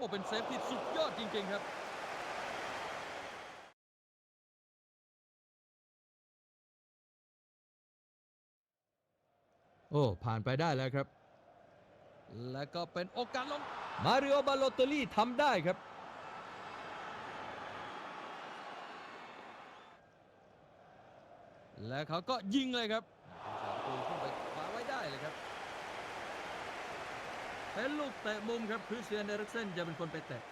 อ้เป็นเซฟที่สุดยอดจริงๆครับโอ้ผ่านไปได้แล้วครับ และก็เป็นโอกาสลง มาริโอบาโลเตอรี่ทำได้ครับ และเขาก็ยิงเลยครับผู้สาประตูขึ้นไปคว้าไว้ได้เลยครับ เป็นลูกเตะมุมครับคริสเตียนเอริกเซนจะเป็นคนไปเตะ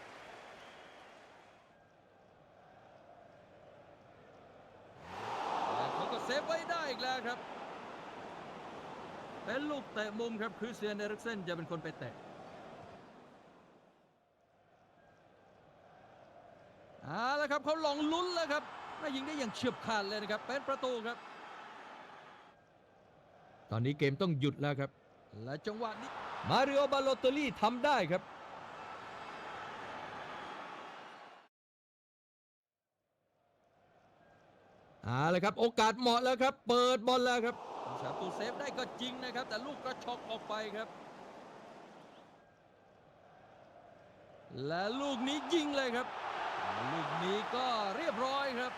เขาก็เซฟไว้ได้อีกแล้วครับ เป็นลูกเตะมุมครับคริสเตียนเอริกเซนจะเป็นคนไปเตะเอาละครับเขาลองลุ้นแล้วครับไม่ยิงได้อย่างเฉียบขาดเลยนะครับ เป็นประตูครับ ตอนนี้เกมต้องหยุดแล้วครับ และจังหวะนี้มาริโอบาโลเตอรี่ทำได้ครับ เอาละครับ โอกาสเหมาะแล้วครับ เปิดบอลแล้วครับผู้สาตูเซฟได้ก็จริงนะครับ แต่ลูกกระชอกออกไปครับ และลูกนี้ยิงเลยครับ ลูกนี้ก็เรียบร้อยครับ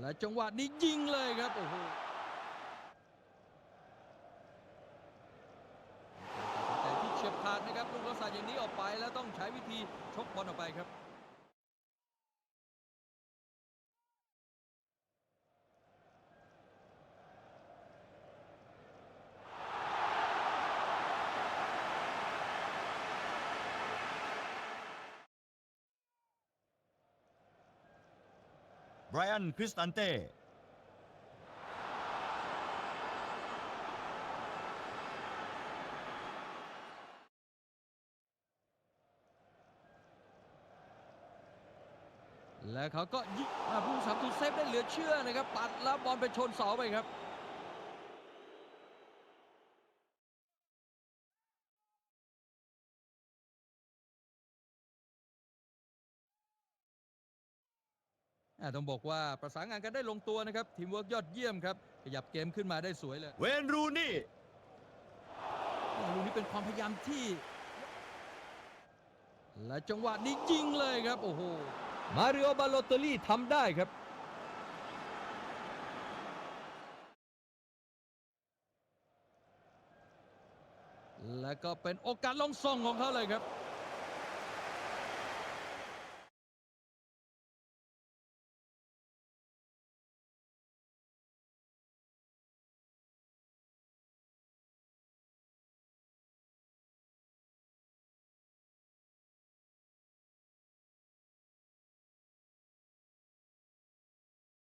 และจังหวะนี้ยิงเลยครับโอ้โหแต่ที่เฉียบขาดนะครับลูกลักษณะอย่างนี้ออกไปแล้วต้องใช้วิธีชกบอลออกไปครับ ไบรอันคริสตันเต้และเขาก็ยิงอาผู้สามตูเซฟได้เหลือเชื่อนะครับ ปัดแล้วบอลไปชนเสาไปครับ ต้องบอกว่าประสานงานกันได้ลงตัวนะครับ ทีมเวิร์กยอดเยี่ยมครับ ขยับเกมขึ้นมาได้สวยเลย เวนรูนี่ลูกนี้เป็นความพยายามที่ และจังหวะนี้ยิงเลยครับ โอ้โห มาริโอบาโลเตอรี่ทำได้ครับและก็เป็นโอกาสลงส่งของเขาเลยครับ